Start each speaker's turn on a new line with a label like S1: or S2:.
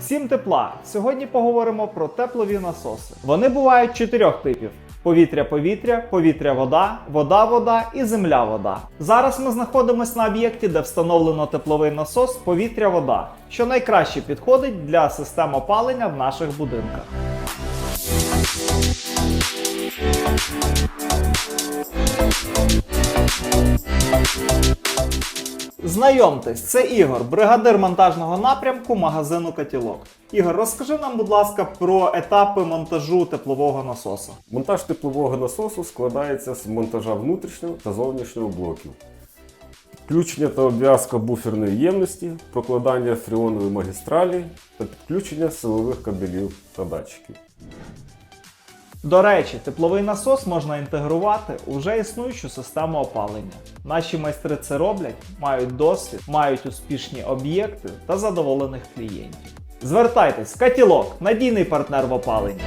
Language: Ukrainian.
S1: Всім тепла! Сьогодні поговоримо про теплові насоси. Вони бувають чотирьох типів: повітря-повітря, повітря-вода, вода-вода і земля-вода. Зараз ми знаходимося на об'єкті, де встановлено тепловий насос повітря-вода, що найкраще підходить для систем опалення в наших будинках. Знайомтесь, це Ігор, бригадир монтажного напрямку магазину Катілок. Ігор, розкажи нам, будь ласка, про етапи монтажу теплового насоса.
S2: Монтаж теплового насосу складається з монтажа внутрішнього та зовнішнього блоків. Включення та обв'язка буферної ємності, прокладання фреонової магістралі та підключення силових кабелів та датчиків.
S1: До речі, тепловий насос можна інтегрувати у вже існуючу систему опалення. Наші майстри це роблять, мають досвід, мають успішні об'єкти та задоволених клієнтів. Звертайтесь, Катілок, надійний партнер в опаленні.